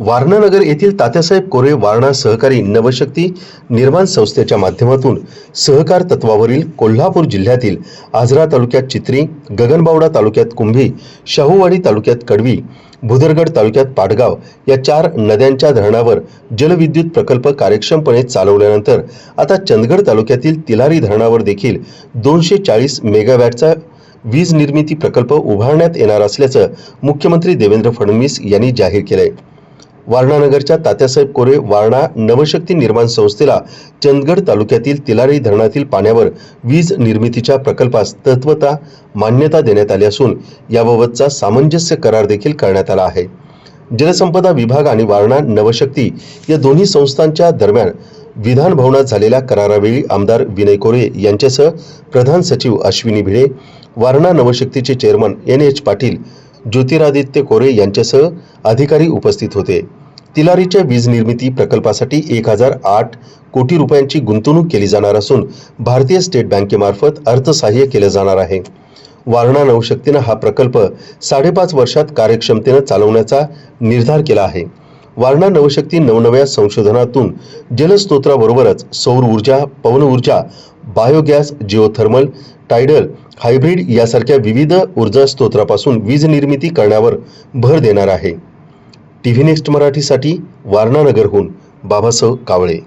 वारणानगर येथील तात्यासाहेब कोरे वारणा सहकारी नवशक्ती निर्माण संस्थेच्या माध्यमातून सहकार तत्वावरील कोल्हापूर जिल्ह्यातील आजरा तालुक्यात चित्री गगनबावडा तालुक्यात कुंभी शाहूवाडी तालुक्यात कडवी भुदरगड तालुक्यात पाटगाव या चार नद्यांच्या धरणावर जलविद्युत प्रकल्प कार्यक्षमपणे चालवल्यानंतर आता चंदगड तालुक्यातील तिलारी धरणावर देखील दोनशे चाळीस मेगावॅटचा वीज निर्मिती प्रकल्प उभारण्यात येणार असल्याचं मुख्यमंत्री देवेंद्र फडणवीस यांनी जाहीर केलं आहे वारणानगरच्या तात्यासाहेब कोरे वारणा नवशक्ती निर्माण संस्थेला चंदगड तालुक्यातील तिलारी धरणातील पाण्यावर वीज निर्मितीच्या प्रकल्पास तत्वता मान्यता देण्यात आली असून याबाबतचा सामंजस्य करार देखील करण्यात आला आहे. जलसंपदा विभाग आणि वारणा नवशक्ती या दोन्ही संस्थांच्या दरम्यान विधान भवनात झालेल्या करारावेळी आमदार विनय कोरे यांच्यासह प्रधान सचिव Ashwini Bhide Warana नवशक्तीचे chairman N H Patil Jyotiraditya Kore यांच्यासह अधिकारी उपस्थित होते. तिलारीच्या वीज निर्मिती प्रकल्पासाठी एक हजार आठ कोटी रुपयांची गुंतवणूक केली जाणार असून भारतीय स्टेट बँकेमार्फत अर्थसहाय्य केलं जाणार आहे. वारणा नवशक्तीनं हा प्रकल्प साडेपाच वर्षात कार्यक्षमतेनं चालवण्याचा निर्धार केला आहे. वारणा नवशक्ती नवनव्या संशोधनातून जलस्त्रोत्राबरोबरच सौर ऊर्जा पवन ऊर्जा बायोगॅस जिओथर्मल टायडल हायब्रिड यासारख्या विविध ऊर्जा स्त्रोत्रापासून वीज निर्मिती करण्यावर भर देणार आहे. टी व्ही नेक्स्ट मराठीसाठी वारणानगरहून बाबासाहेब कावळे.